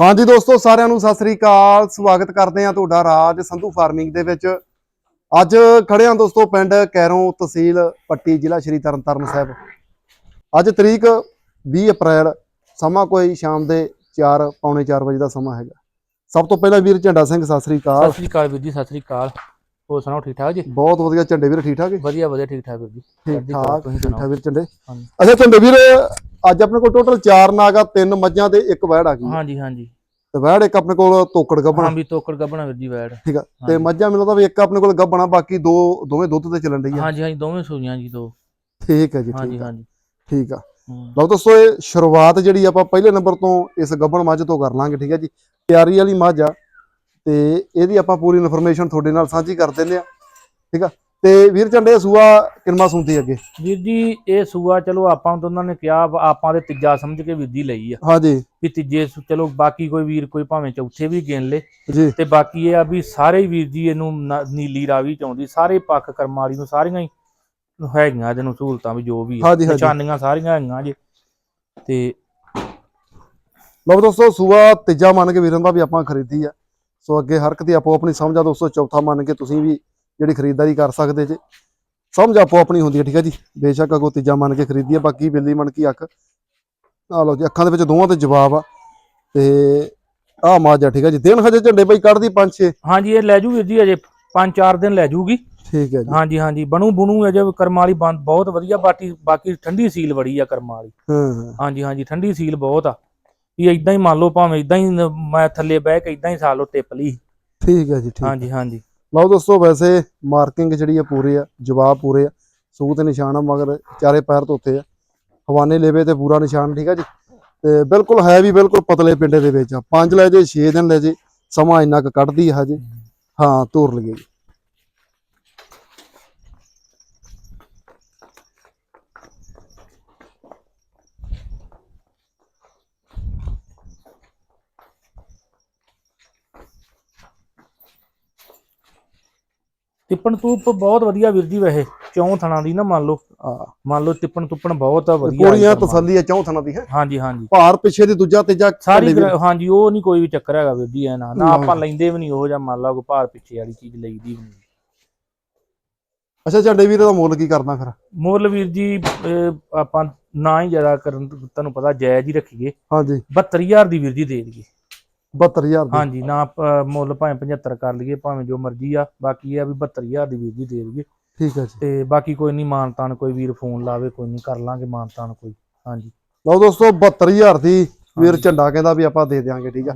ਹਾਂਜੀ ਦੋਸਤੋ ਸਾਰਿਆਂ ਨੂੰ ਸਤਿ ਸ੍ਰੀ ਅਕਾਲ। ਸਵਾਗਤ ਕਰਦੇ ਹਾਂ ਤੁਹਾਡਾ ਰਾਜ ਸੰਧੂ ਫਾਰਮਿੰਗ ਦੇ ਵਿੱਚ। ਅੱਜ ਖੜੇ ਹਾਂ ਦੋਸਤੋ ਪਿੰਡ ਕੈਰੋਂ ਤਹਿਸੀਲ ਪੱਟੀ ਜ਼ਿਲ੍ਹਾ ਸ਼੍ਰੀ ਤਰਨਤਾਰਨ ਸਾਹਿਬ। ਅੱਜ ਤਰੀਕ 20 ਅਪ੍ਰੈਲ ਸਮਾਂ ਕੋਈ ਸ਼ਾਮ ਦੇ 4 ਪੌਣੇ 4 ਵਜੇ ਦਾ ਸਮਾਂ ਹੈਗਾ। ਸਭ ਤੋਂ ਪਹਿਲਾਂ ਵੀਰ ਝੰਡਾ ਸਿੰਘ ਸਤਿ ਸ੍ਰੀ ਸਤਿ ਅਕਾਲ ਸ੍ਰੀ ਅਕਾਲ ਵੀਰ ਜੀ ਸਤਿ ਸ੍ਰੀ ਅਕਾਲ। ਹੋਰ ਸੁਣਾਓ ਠੀਕ ਠਾਕ ਜੀ? ਬਹੁਤ ਵਧੀਆ ਝੰਡੇ ਵੀਰ ਠੀਕ ਠਾਕ ਜੀ? ਵਧੀਆ ਵਧੀਆ ਠੀਕ ਠਾਕ ਵੀਰ ਜੀ। ਠੀਕ ਠਾਕ ਤੁਸੀਂ ਠੀਕ ਠਾਕ ਸੁਣਾਓ ਵੀਰ ਝੰਡੇ। ਹਾਂਜੀ। ਅੱਛਾ ਝੰਡੇ ਵੀਰ ਅੱਜ ਆਪਣੇ ਕੋਲ ਟੋਟਲ 4 ਨਾਗਾ ਤਿੰਨ ਮੱਝਾਂ ਤੇ ਇੱਕ ਵੈੜ ਆ ਗਈ। ਹੈ। ਹਾਂਜੀ ਹਾਂਜੀ। ਤੇ ਵੈੜ ਇੱਕ ਆਪਣੇ ਕੋਲ ਤੋਕੜ ਹਾਂ ਗੱਭਣਾ ਵੀ ਤੋਕੜ ਗੱਬਣਾ ਵੀਰ ਜੀ ਵੈੜ। ਠੀਕ ਆ ਤੇ। ਮੱਝਾਂ ਮੈਨੂੰ ਤਾਂ ਵੀ ਇੱਕ ਆਪਣੇ ਕੋਲ ਗੱਭਣਾ ਬਾਕੀ ਦੋ ਦੋਵੇਂ ਦੁੱਧ ਤੇ ਚੱਲਣ ਡਈ ਆ। ਹਾਂਜੀ ਹਾਂਜੀ ਦੋਵੇਂ ਸੂਈਆਂ ਜੀ ਦੋ। ਠੀਕ ਹੈ ਜੀ ਹਾਂਜੀ ਠੀਕ ਆ। ਹਾਂਜੀ। ਠੀਕ ਆ। ਹੂੰ। ਲਓ ਦੋਸਤੋ ਇਹ ਸ਼ੁਰੂਆਤ ਜਿਹੜੀ ਆਪਾਂ ਪਹਿਲੇ ਨੰਬਰ ਤੋਂ ਇਸ ਗੱਭਣ ਮੱਝ ਤੋਂ ਕਰ ਲਾਂਗੇ ਠੀਕ ਹੈ ਜੀ। ਤਿਆਰੀ ਵਾਲੀ ਮੱਝ ਆ ਤੇ ਇਹਦੀ ਆਪਾਂ ਪੂਰੀ ਇਨਫੋਰਮੇਸ਼ਨ ਤੁਹਾਡੇ ਨਾਲ ਸਾਂਝੀ ਕਰ ਦਿੰਦੇ ਆ ਠੀਕ ਆ। ਤੇ ਵੀਰ ਝੰਡੇ ਸੂਆ ਕਿੰਨਾ ਸੁਣਦੀ ਅੱਗੇ? ਵੀਰ ਜੀ ਇਹ ਸੂਆ ਚਲੋ ਆਪਾਂ ਨੂੰ ਉਹਨਾਂ ਨੇ ਕਿਹਾ ਆਪਾਂ ਦੇ ਤੀਜਾ ਸਮਝ ਕੇ ਜੀ ਲਈ ਆ। ਹਾਂਜੀ। ਵੀ ਤੀਜੇ ਚਲੋ ਬਾਕੀ ਕੋਈ ਵੀਰ ਕੋਈ ਭਾਵੇਂ ਚੌਥੇ ਵੀ ਗਿਣ ਲੇ। ਤੇ ਬਾਕੀ ਇਹ ਆ ਵੀ ਸਾਰੇ ਵੀਰ ਜੀ ਇਹਨੂੰ ਨੀਲੀ ਰਾਵੀ ਚ ਆਉਂਦੀ ਸਾਰੇ ਪੱਖ ਕਰਮ ਵਾਲੀ ਨੂੰ ਸਾਰੀਆਂ ਹੀ ਹੈਗੀਆਂ ਇਹਦੇ ਨੂੰ ਸਹੂਲਤਾਂ ਵੀ ਜੋ ਵੀ। ਨਿਸ਼ਾਨੀਆਂ ਸਾਰੀਆਂ ਹੈਗੀਆਂ ਜੀ। ਤੇ ਲਓ ਦੋਸਤੋ ਸੂਆ ਤੀਜਾ ਮੰਨ ਕੇ ਵੀਰਾਂ ਦਾ ਵੀ ਆਪਾਂ ਖਰੀਦੀ ਆ। ਸੋ ਅੱਗੇ ਹਰ ਇੱਕ ਦੀ ਆਪੋ ਆਪਣੀ ਸਮਝ ਆ ਦੋਸਤੋ ਚੌਥਾ ਮੰਨ ਕੇ ਤੁਸੀਂ ਵੀ ਜਿਹੜੀ ਖਰੀਦਦਾਰੀ ਕਰ ਸਕਦੇ ਜੇ। ਸਮਝ ਆਪੋ ਆਪਣੀ ਹੁੰਦੀ ਹੈ ਠੀਕ ਹੈ ਜੀ। ਬੇਸ਼ੱਕ ਅਗੋ ਤੀਜਾ ਮੰਨ ਕੇ ਖਰੀਦੀ ਆ ਬਾਕੀ ਬਿੱਲੀ ਮਨ ਕੀ ਅੱਖ ਆ ਲਓ ਜੀ ਅੱਖਾਂ ਦੇ ਵਿੱਚ ਦੋਵਾਂ ਤੇ ਜਵਾਬ ਆ। ਤੇ ਆ ਮਾਜਾ ਠੀਕ ਹੈ ਜੀ। ਦਿਨ ਹਜੇ ਝੰਡੇ ਬਈ ਕੱਢਦੀ ਪੰਜ ਛੇ। ਹਾਂਜੀ ਇਹ ਲੈ ਜੂ ਵੀਰ ਜੀ ਅਜੇ 5-4 ਦਿਨ ਲੈ ਜੂਗੀ। ਠੀਕ ਹੈ ਜੀ। ਹਾਂਜੀ ਹਾਂਜੀ। ਬਣੂ ਬਣੂ ਅਜੇ ਕਰਮ ਵਾਲੀ ਬੰਦ ਬਹੁਤ ਵਧੀਆ। ਬਾਕੀ ਬਾਕੀ ਠੰਡੀ ਸੀਲ ਬੜੀ ਆ ਕਰਮ ਵਾਲੀ। ਹਾਂ ਹਾਂ। ਹਾਂਜੀ ਹਾਂਜੀ। ਠੰਡੀ ਸੀਲ ਬਹੁਤ ਆ। ਵੀ ਇਦਾਂ ਹੀ ਮੰਨ ਲਓ ਭਾਵੇਂ ਇਦਾਂ ਹੀ ਮੈਂ ਥੱਲੇ ਬਹਿ ਕੇ ਇਦਾਂ ਹੀ ਸਾਲੋ ਟਿਪ ਲਈ। ਠੀਕ ਹੈ ਜੀ ਠੀਕ ਹਾਂਜੀ ਹਾਂਜੀ। ਲਓ ਦੋਸਤੋ ਵੈਸੇ ਮਾਰਕਿੰਗ ਜਿਹੜੀ ਆ ਪੂਰੇ ਆ ਜਵਾਬ ਪੂਰੇ ਆ ਸੂਤ ਤੇ ਨਿਸ਼ਾਨ ਆ ਮਗਰ ਚਾਰੇ ਪੈਰ ਧੋਤੇ ਆ। ਹਵਾਨੇ ਲੇਵੇ ਤੇ ਪੂਰਾ ਨਿਸ਼ਾਨ ਠੀਕ ਆ ਜੀ? ਤੇ ਬਿਲਕੁਲ ਹੈ ਵੀ ਬਿਲਕੁਲ ਪਤਲੇ ਪਿੰਡੇ ਦੇ ਵਿੱਚ ਆ। ਪੰਜ ਲੈ ਜੇ 6 ਦਿਨ ਲੈ ਜੇ ਸਮਾਂ ਇੰਨਾ ਕੁ ਕੱਢਦੀ ਆ ਹਜੇ। ਹਾਂ। ਧੂਰ ਲਗੇ ਜੀ। ਟਿੱਪਣ ਤੂਪ ਬਹੁਤ ਵਧੀਆ ਵੀਰ ਜੀ ਵੈਸੇ ਚੌਂ ਥਣਾ ਦੀ ਨਾ ਮੰਨ ਲਓ ਮੰਨ ਲਓ ਟਿੱਪਣ ਤੁੱਪਣ ਬਹੁਤ ਵਧੀਆ ਪੂਰੀਆਂ। ਤਸੱਲੀ ਆ ਚੌਂ ਥਣਾ ਦੀ ਹੈ? ਹਾਂਜੀ ਹਾਂਜੀ। ਭਾਰ ਪਿੱਛੇ ਦੀ ਦੂਜਾ ਤੀਜਾ ਸਾਰੀ ਹਾਂਜੀ ਉਹ ਨਹੀਂ ਕੋਈ ਵੀ ਚੱਕਰ ਹੈਗਾ ਵੀਰ ਜੀ ਐ ਨਾ ਨਾ। ਆਪਾਂ ਲੈਂਦੇ ਵੀ ਨਹੀਂ ਉਹ ਜਾਂ ਮੰਨ ਲਓ ਭਾਰ ਪਿੱਛੇ ਵਾਲੀ ਚੀਜ਼ ਲਈਦੀ ਵੀ ਨਹੀਂ। ਅੱਛਾ ਝੰਡੇ ਵੀਰ ਦਾ ਮੁੱਲ ਕੀ ਕਰਨਾ ਫਿਰ? ਮੁੱਲ ਵੀਰ ਜੀ ਆਪਾਂ ਨਾ ਹੀ ਜ਼ਿਆਦਾ ਕਰਨ ਤੁਹਾਨੂੰ ਪਤਾ ਜਾਇਜ਼ ਹੀ ਰੱਖੀਏ। ਹਾਂਜੀ। 72000 ਦੀ ਵੀਰ ਜੀ ਦੇ ਦਈਏ। 72000 ਦੀ। ਹਾਂਜੀ ਨਾ ਪ- ਮੁੱਲ ਭਾਵੇਂ 75 ਕਰ ਲਈਏ ਭਾਵੇਂ ਜੋ ਮਰਜ਼ੀ ਆ ਬਾਕੀ ਇਹ ਆ ਵੀ 72000 ਦੀ ਵੀਰ ਜੀ ਦੇ ਦਈਏ। ਠੀਕ ਹੈ ਜੀ। ਤੇ ਬਾਕੀ ਕੋਈ ਨਹੀਂ ਮਾਨਤਾਨ ਕੋਈ ਵੀਰ ਫੋਨ ਲਾਵੇ ਕੋਈ ਨਹੀਂ ਕਰ ਲਾਂਗੇ ਮਾਨਤਾਨ ਕੋਈ। ਹਾਂਜੀ। ਲਓ ਦੋਸਤੋ 72000 ਦੀ ਵੀਰ ਹਾਂਜੀ। ਝੰਡਾ ਕਹਿੰਦਾ ਵੀ ਆਪਾਂ ਦੇ ਦਿਆਂਗੇ ਠੀਕ ਆ।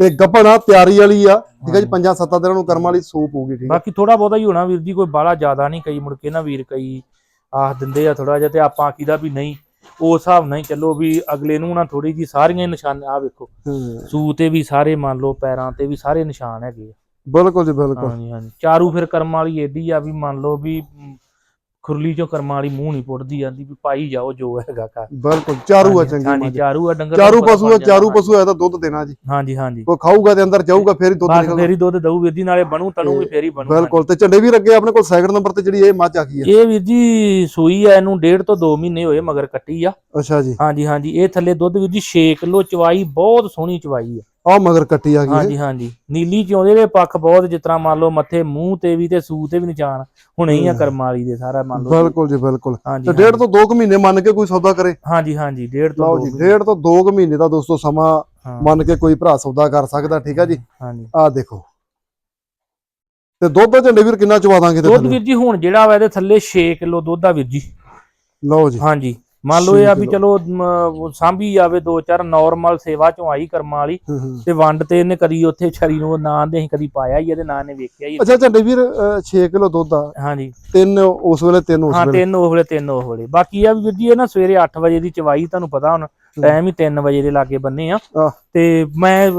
ਤੇ ਗੱਭਣ ਆ ਤਿਆਰੀ ਵਾਲੀ ਆ ਠੀਕ ਆ ਜੀ ਹਾਂਜੀ। ਪੰਜਾਂ ਸੱਤਾਂ ਦਿਨਾਂ ਨੂੰ ਕਰਮ ਵਾਲੀ ਸੂਪ ਹੋਊਗੀ ਠੀਕ ਆ। ਬਾਕੀ ਥੋੜਾ ਬਹੁਤਾ ਹੀ ਹੋਣਾ ਵੀਰ ਜੀ ਕੋਈ ਬਾਹਲਾ ਜ਼ਿਆਦਾ ਨਹੀਂ ਕਈ ਮੁੜ ਕੇ ਨਾ ਵੀਰ ਕਈ ਆਖ ਦਿੰਦੇ ਆ ਥੋੜਾ ਜਿਹਾ ਤੇ ਆਪਾਂ ਆਖੀਦਾ ਵੀ ਨਹੀਂ ਉਸ ਹਿਸਾਬ ਨਾਲ ਹੀ ਚੱਲੋ ਵੀ ਅਗਲੇ ਨੂੰ ਨਾ ਥੋੜੀ ਜੀ ਸਾਰੀਆਂ ਨਿਸ਼ਾਨ ਆ ਵੇਖੋ। ਹਾਂ, ਸੂ ਤੇ ਵੀ ਸਾਰੇ ਮੰਨ ਲਓ ਪੈਰਾਂ ਤੇ ਵੀ ਸਾਰੇ ਨਿਸ਼ਾਨ ਹੈਗੇ ਆ। ਬਿਲਕੁਲ ਜੀ ਬਿਲਕੁਲ। ਹਾਂਜੀ ਹਾਂਜੀ। ਚਾਰੂ ਫਿਰ ਕਰਮ ਵਾਲੀ ਏਡੀ ਆ ਵੀ ਮੰਨ ਲਓ ਵੀ ਮ, ਖੁਰਲੀ ਚੋਂ ਕਰਮ ਵਾਲੀ ਮੂੰਹ ਨਹੀਂ ਪੁੱਟਦੀ ਜਾਂਦੀ ਵੀ ਪਾਈ ਜਾਓ ਜੋ ਹੈਗਾ ਘਰ। ਬਿਲਕੁਲ ਚਾਰੂ ਆ ਚੰਗੀ ਹਾਂਜੀ ਚਾਰੂ ਆ ਡੰਗਰ ਚਾਰੂ ਪਸ਼ੂ ਆ ਚਾਰੂ ਪਸ਼ੂ ਹੈ ਤਾਂ ਦੁੱਧ ਦੇਣਾ ਜੀ। ਹਾਂਜੀ ਹਾਂਜੀ। ਕੋਈ ਖਾਊਗਾ ਤੇ ਅੰਦਰ ਜਾਊਗਾ ਫੇਰ ਹੀ ਦੁੱਧ ਨਿਕਲਦਾ ਫੇਰੀ ਦੁੱਧ ਦਊ ਵੀਰ ਜੀ ਨਾਲੇ ਬਣੂ ਤਣੂ ਵੀ ਫੇਰੀ ਬਣੂ ਬਿਲਕੁਲ ਤੇ ਝੰਡੇ ਵੀ ਅੱਗੇ ਆਪਣੇ ਕੋਲ ਸੈਕਿੰਡ ਨੰਬਰ ਤੇ ਜਿਹੜੀ ਇਹ ਮੱਝ ਆ ਗਈ ਆ। ਇਹ ਵੀਰ ਜੀ ਸੂਈ ਆ ਇਹਨੂੰ ਡੇਢ ਤੋਂ 2 ਮਹੀਨੇ ਹੋਏ ਮਗਰ ਕੱਟੀ ਆ। ਅੱਛਾ ਜੀ। ਹਾਂਜੀ ਹਾਂਜੀ ਇਹ ਥੱਲੇ ਦੁੱਧ ਵੀਰ ਜੀ 6 ਕਿਲੋ ਚਵਾਈ ਬਹੁਤ ਸੋਹਣੀ ਚਵਾਈ ਆ। ਆ ਮਗਰ ਕੱਟੀ ਆ ਗਈ ਹਾਂਜੀ ਹਾਂਜੀ। ਨੀਲੀ ਚੋਂਦੇ ਦੇ ਪੱਖ ਬਹੁਤ ਜਿਸ ਤਰ੍ਹਾਂ ਮੰਨ ਲਓ ਮੱਥੇ ਮੂੰਹ ਤੇ ਵੀ ਤੇ ਸੂ ਤੇ ਵੀ ਨਿਸ਼ਾਨ ਹੁਣੇ ਹੀ ਆ ਹਮ। ਕਰਮ ਵਾਲੀ ਦੇ ਸਾਰਾ ਮੰਨ ਲਓ ਬਿਲਕੁਲ ਜੀ ਬਿਲਕੁਲ। ਹਾਂਜੀ ਤੇ ਡੇਢ ਤੋਂ 2 ਮਹੀਨੇ ਮੰਨ ਕੇ ਕੋਈ ਸੌਦਾ ਕਰੇ। ਹਾਂਜੀ ਹਾਂਜੀ ਡੇਢ ਤੋਂ ਲਓ ਦੋ ਜੀ। ਡੇਢ ਤੋਂ 2 ਮਹੀਨੇ ਦਾ ਦੋਸਤੋ ਸਮਾਂ ਹਾਂ, ਮੰਨ ਕੇ ਕੋਈ ਭਰਾ ਸੌਦਾ ਕਰ ਸਕਦਾ ਠੀਕ ਆ ਜੀ? ਹਾਂਜੀ ਆ ਦੇਖੋ। ਤੇ ਦੁੱਧ ਦਾ ਝੰਡੇ ਵੀਰ ਕਿੰਨਾ ਚਵਾ ਦਾਂਗੇ ਤੇ ਦੁੱਧ? ਵੀਰ ਜੀ ਹੁਣ ਜਿਹੜਾ ਵਾ ਇਹਦੇ ਥੱਲੇ 6 ਕਿਲੋ ਦੁੱਧ ਆ ਵੀਰ ਜੀ। ਲਓ ਜੀ। ਹਾਂਜੀ। ਮੰਨ ਲਓ ਇਹ ਆ ਵੀ। ਚਲੋ ਮ, ਸਾਂਭੀ ਜਾਵੇ ਦੋ ਚਾਰ ਨਾਰਮਲ ਸੇਵਾ ਚੋਂ ਆਈ ਕਰਮਾਂ ਵਾਲੀ ਹੂੰ, ਹੂੰ। ਤੇ ਵੰਡ ਤੇ ਇਹਨੇ ਕਦੀ ਉੱਥੇ ਛਰੀ ਨੂੰ ਨਾਂ ਦੇ ਅਸੀਂ ਕਦੀ ਪਾਇਆ ਹੀ ਇਹਦੇ ਨਾਂ ਨੇ ਵੇਖਿਆ ਹੀ। ਅੱਛਾ ਝੰਡੇ ਵੀਰ 6 ਕਿਲੋ ਦੁੱਧ ਆ। ਹਾਂਜੀ। ਤਿੰਨ ਉਸ ਵੇਲੇ ਤਿੰਨ ਉਸ ਹਾਂ ਵੇਲੇ। ਤਿੰਨ ਉਹ ਵੇਲੇ ਤਿੰਨ ਉਹ ਵੇਲੇ। ਬਾਕੀ ਆ ਵੀ ਵੀਰ ਜੀ ਇਹ ਨਾ ਸਵੇਰੇ 8 ਵਜੇ ਦੀ ਚਵਾਈ ਤੁਹਾਨੂੰ ਪਤਾ ਹੁਣ। ਟਾਈਮ ਹੀ 3 ਵਜੇ ਦੇ ਲਾਗੇ ਬੰਨੇ ਆ। ਤੇ ਮੈਂ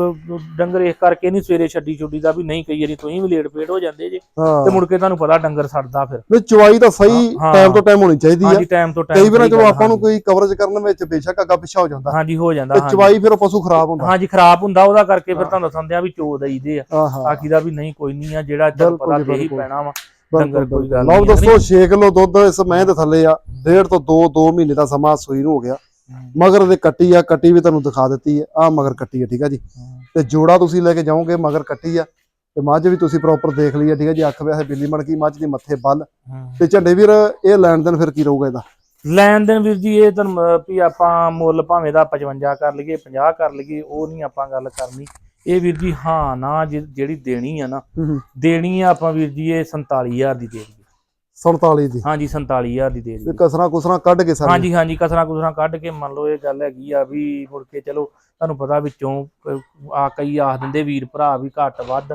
ਡੰਗਰ ਇਸ ਕਰਕੇ ਨਹੀਂ ਸਵੇਰੇ ਛੱਡੀ ਛੁੱਡੀ ਦਾ ਵੀ ਨਹੀਂ ਕਈ ਵਾਰੀ ਤੁਸੀਂ ਵੀ ਲੇਟ ਪੇਟ ਹੋ ਜਾਂਦੇ ਜੇ। ਤੇ ਮੁੜ ਕੇ ਤੁਹਾਨੂੰ ਪਤਾ ਡੰਗਰ ਸੜਦਾ ਫਿਰ। ਨਹੀਂ ਚਵਾਈ ਤਾਂ ਸਹੀ ਟਾਈਮ ਤੋਂ ਟਾਈਮ ਹੋਣੀ ਚਾਹੀਦੀ ਆ। ਹਾਂਜੀ ਟਾਈਮ ਤੋਂ ਟਾਈਮ ਕਈ ਵਾਰ ਜਦੋਂ ਆਪਾਂ ਨੂੰ ਕੋਈ ਕਵਰੇਜ ਕਰਨ ਵਿੱਚ ਬੇਸ਼ੱਕ ਅੱਗਾ ਪਿੱਛਾ ਹੋ ਜਾਂਦਾ। ਹਾਂਜੀ ਹੋ ਜਾਂਦਾ ਹਾਂਜੀ। ਚਵਾਈ ਫਿਰ ਪਸ਼ੂ ਖਰਾਬ ਹੁੰਦਾ। ਹਾਂਜੀ ਖਰਾਬ ਹੁੰਦਾ ਉਹਦਾ ਕਰਕੇ ਫਿਰ। ਤੁਹਾਨੂੰ ਸੰਦਿਆਂ ਵੀ ਚੋ ਦਈਦੇ ਆ। ਬਾਕੀ ਦਾ ਵੀ ਨਹੀਂ ਕੋਈ ਨਹੀਂ ਆ ਜਿਹੜਾ ਬਿਲਕੁਲ ਪਤਾ ਤੇ ਹੀ। ਪੈਣਾ ਵਾ ਡੰਗਰ ਕੋਈ ਗੱਲ ਲਓ ਨਹੀਂ ਦੋਸਤੋ 6 ਕਿਲੋ ਦੁੱਧ ਇਸ ਮਹਿ ਦੇ ਥੱਲੇ ਆ। ਡੇਢ ਤੋਂ 2 2 ਮਹੀਨੇ ਦਾ ਸਮਾਂ ਸੂਈ ਨੂੰ ਹੋ ਗਿਆ। ਮਗਰ ਦੇ ਕੱਟੀ ਆ ਕੱਟੀ ਵੀ ਤੁਹਾਨੂੰ ਦਿਖਾ ਦਿੱਤੀ ਆ। ਆ ਮਗਰ ਕੱਟੀ ਆ ਠੀਕ ਆ ਜੀ? ਤੇ ਜੋੜਾ ਤੁਸੀਂ ਲੈ ਕੇ ਜਾਓਗੇ ਮਗਰ ਕੱਟੀ ਆ। ਤੇ ਮੱਝ ਵੀ ਤੁਸੀਂ ਪ੍ਰੋਪਰ ਦੇਖ ਲਈ ਆ ਠੀਕ ਹੈ ਜੀ? ਅੱਖ ਵੈਸੇ ਬਿੱਲੀ ਮਣ ਕੀ ਮੱਝ ਦੀ ਮੱਥੇ ਬੱਲ ਤੇ ਝੰਡੇ ਵੀਰ ਇਹ ਲੈਣ ਦੇਣ ਫਿਰ ਕੀ ਰਹੂਗਾ ਇਹਦਾ? ਲੈਣ ਦੇਣ ਵੀਰ ਜੀ ਇਹ ਤੁਹਾਨੂੰ ਵੀ ਆਪਾਂ ਮੁੱਲ ਭਾਵੇਂ ਦਾ 55 ਕਰ ਲਈਏ 50 ਕਰ ਲਈਏ ਉਹ ਨਹੀਂ ਆਪਾਂ ਗੱਲ ਕਰਨੀ। ਇਹ ਵੀਰ ਜੀ ਹਾਂ ਨਾ ਜਿਹੜੀ ਦੇਣੀ ਆ ਨਾ ਦੇਣੀ ਆ ਆਪਾਂ ਵੀਰ ਜੀ ਇਹ 47000 ਦੀ ਦੇ ਦਈਏ। 47 ਦੀ। ਹਾਂਜੀ 47000 ਦੀ ਦੇ ਤੇ ਕਸਰਾਂ ਕੁਸਰਾਂ ਕੱਢ ਕੇ ਸਾਰੇ ਹਾਂਜੀ ਹਾਂਜੀ ਕਸਰਾਂ ਕੁਸਰਾਂ ਕੱਢ ਕੇ ਮੰਨ ਲਓ ਇਹ ਗੱਲ ਹੈਗੀ ਆ ਵੀ ਮੁੜ ਕੇ ਚਲੋ ਤੁਹਾਨੂੰ ਪਤਾ ਵਿੱਚੋਂ ਆ ਕਈ ਆਖ ਦਿੰਦੇ ਵੀਰ ਭਰਾ ਵੀ ਘੱਟ ਵੱਧ